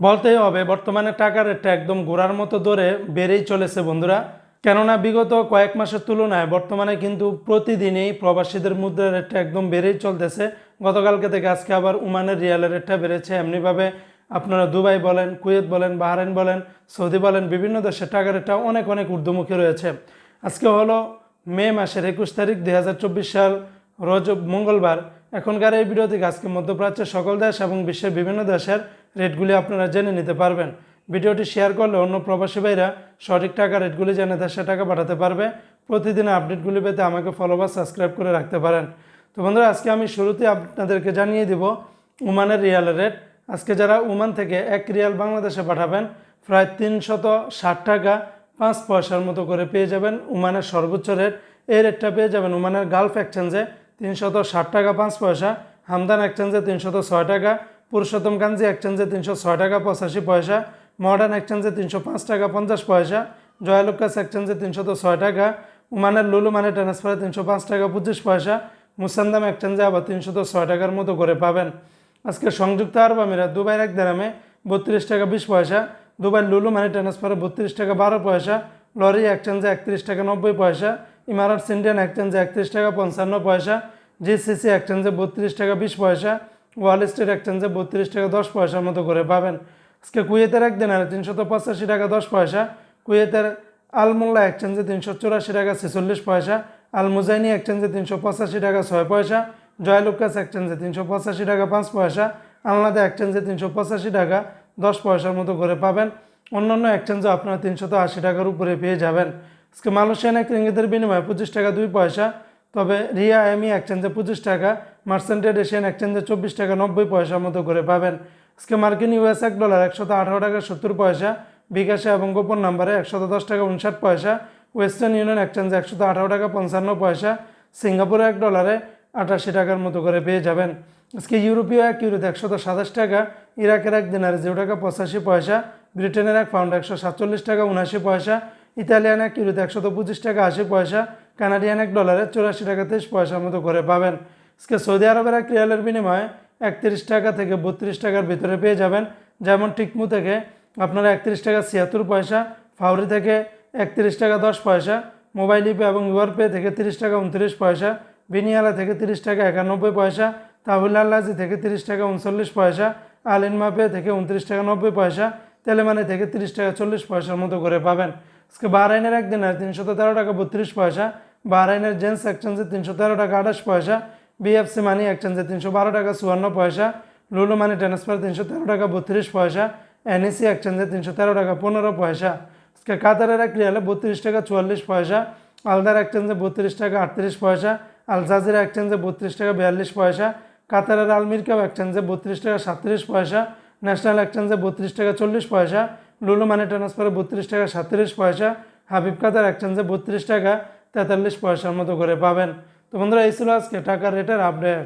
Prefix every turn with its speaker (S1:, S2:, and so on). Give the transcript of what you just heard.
S1: বলতেই হবে, বর্তমানে টাকার রেটটা একদম গোড়ার মতো ধরে বেড়েই চলেছে বন্ধুরা। কেননা বিগত কয়েক মাসের তুলনায় বর্তমানে কিন্তু প্রতিদিনই প্রবাসীদের মুদ্রার রেটটা একদম বেড়েই চলতেছে। গতকালকে থেকে আজকে আবার উমানের রিয়ালের রেটটা বেড়েছে। এমনিভাবে আপনারা দুবাই বলেন, কুয়েত বলেন, বাহরাইন বলেন, সৌদি বলেন, বিভিন্ন দেশের টাকার রেটটা অনেক অনেক ঊর্ধ্বমুখী রয়েছে। আজকে হলো মে মাসের একুশ তারিখ দু হাজার চব্বিশ সাল রোজ মঙ্গলবার। এখনকার এই ভিডিও থেকে আজকে মধ্যপ্রাচ্যের সকল দেশ এবং বিশ্বের বিভিন্ন দেশের রেটগুলি আপনারা জেনে নিতে পারবেন। ভিডিওটি শেয়ার করলে অন্য প্রবাসী ভাইরা সঠিক টাকা রেটগুলি জেনে দেশে টাকা পাঠাতে পারবে। প্রতিদিন আপডেটগুলি পেতে আমাকে ফলো বা সাবস্ক্রাইব করে রাখতে পারেন। তো বন্ধুরা, আজকে আমি শুরুতে আপনাদেরকে জানিয়ে দিব উমানের রিয়ালের রেট। আজকে যারা উমান থেকে এক রিয়াল বাংলাদেশে পাঠাবেন, প্রায় তিনশত ষাট টাকা পাঁচ পয়সার মতো করে পেয়ে যাবেন উমানের সর্বোচ্চ রেট। এই রেটটা পেয়ে যাবেন উমানের গালফ এক্সচেঞ্জে তিনশত ষাট টাকা পাঁচ পয়সা, হামদান এক্সচেঞ্জে তিনশত ছয় টাকা পুরুষোত্তম কাঞ্জি এক্সচেঞ্জে তিনশো ছয় টাকা পঁচাশি পয়সা মডার্ন এক্সচেঞ্জে তিনশো পাঁচ টাকা পঞ্চাশ পয়সা, জয়ালুকাস এক্সচেঞ্জে তো ছয় টাকা, উমানের লুলু মানে ট্রান্সফারে তিনশো পাঁচ টাকা পঁচিশ পয়সা, মুসান্দাম এক্সচেঞ্জে আবার তিনশো তো ছয় টাকার মতো করে পাবেন। আজকে সংযুক্ত আরব আমিরাত, দুবাইয়ের এক দামে বত্রিশ টাকা বিশ পয়সা দুবাই লুলু মানি ট্রান্সফারে বত্রিশ টাকা বারো পয়সা, লরি এক্সচেঞ্জে একত্রিশ টাকা নব্বই পয়সা ইমারাটস ইন্ডিয়ান এক্সচেঞ্জে একত্রিশ টাকা পঞ্চান্ন পয়সা জিসিসি এক্সচেঞ্জে বত্রিশ টাকা বিশ পয়সা ওয়াল স্ট্রিট এক্সচেঞ্জে বত্রিশ টাকা দশ পয়সার মতো করে পাবেন। আজকে কুয়েতের এক দিনারে তিনশত পঁচাশি টাকা দশ পয়সা, কুয়েতের আলমোল্লা এক্সচেঞ্জে তিনশো চুরাশি টাকা ছেচল্লিশ পয়সা আল মুজাইনি এক্সচেঞ্জে তিনশো পঁচাশি টাকা ছয় পয়সা, জয়লুকাস এক্সচেঞ্জে তিনশো পঁচাশি টাকা পাঁচ পয়সা, আলনাদা এক্সচেঞ্জে তিনশো পঁচাশি টাকা দশ পয়সার মতো করে পাবেন। অন্যান্য এক্সচেঞ্জে আপনারা তিনশত আশি টাকার উপরে পেয়ে যাবেন। আজকে মালয়েশিয়ান এক রিঙ্গিতের বিনিময়ে পঁচিশ টাকা দুই পয়সা তবে রিয়া এমি এক্সচেঞ্জে পঁচিশ টাকা মার্সেন্টেড এশিয়ান এক্সচেঞ্জে চব্বিশ টাকা নব্বই পয়সার মতো করে পাবেন। আজকে মার্কিন ইউএস এক ডলার একশত আঠারো টাকা সত্তর পয়সা, বিকাশে এবং গোপন নাম্বারে একশত দশ টাকা উনষাট পয়সা, ওয়েস্টার্ন ইউনিয়ন এক্সচেঞ্জে একশত আঠারো টাকা পঞ্চান্ন পয়সা, সিঙ্গাপুরে এক ডলারে আটাশি টাকার মতো করে পেয়ে যাবেন। আজকে ইউরোপীয় এক ইউরোতে একশত সাতাশ টাকা, ইরাকের এক দিনারে জিরো টাকা পঁচাশি পয়সা, ব্রিটেনের এক পাউন্ড একশো সাতচল্লিশ টাকা উনআশি পয়সা, ইতালিয়ান এক ইউরোতে একশত পঁচিশ টাকা আশি পয়সা কানাডিয়ান এক ডলারে চুরাশি টাকা তেইশ পয়সার মতো করে পাবেন। আজকে সৌদি আরবের এক রিয়ালের বিনিময়ে একত্রিশ টাকা থেকে বত্রিশ টাকার ভিতরে পেয়ে যাবেন। যেমন টিকমু থেকে আপনারা একত্রিশ টাকা ছিয়াত্তর পয়সা, ফাউরি থেকে একত্রিশ টাকা দশ পয়সা, মোবাইল ইপে এবং ইউআর পে থেকে তিরিশ টাকা উনত্রিশ পয়সা, বিনিয়ালা থেকে তিরিশ টাকা একানব্বই পয়সা, তাহুল আল্লাজি থেকে তিরিশ টাকা উনচল্লিশ পয়সা আলিনমা পে থেকে উনত্রিশ টাকা নব্বই পয়সা, তেলেমানি থেকে তিরিশ টাকা চল্লিশ পয়সার মতো করে পাবেন। আজকে বাহরাইনের একদিনের তিনশো তেরো টাকা বত্রিশ পয়সা বাহরাইনের জেন্টস এক্সচেঞ্জে তিনশো তেরো টাকা আঠাশ পয়সা, বিএফসি মানি এক্সচেঞ্জে তিনশো বারো টাকা চুয়ান্ন পয়সা, লুলু মানি ট্রান্সফার তিনশো তেরো টাকা বত্রিশ পয়সা এনএসি এক্সচেঞ্জে তিনশো তেরো টাকা পনেরো পয়সা। আজকে কাতারের এক রিয়ালে বত্রিশ টাকা চুয়াল্লিশ পয়সা, আলদার এক্সচেঞ্জে বত্রিশ টাকা আটত্রিশ পয়সা, আল জাজিরা এক্সচেঞ্জে বত্রিশ টাকা বিয়াল্লিশ পয়সা, কাতারের আলমিরকাও এক্সচেঞ্জে বত্রিশ টাকা সাতত্রিশ পয়সা, ন্যাশনাল এক্সচেঞ্জে বত্রিশ টাকা চল্লিশ পয়সা, লুলু মানি ট্রান্সফারে বত্রিশ টাকা সাতত্রিশ পয়সা, হাবিব কাতার এক্সচেঞ্জে বত্রিশ টাকা তেতাল্লিশ পয়সার মতো করে পাবেন। তো বন্ধুরা এই ছিল আজকে টাকার রেটের আপডেট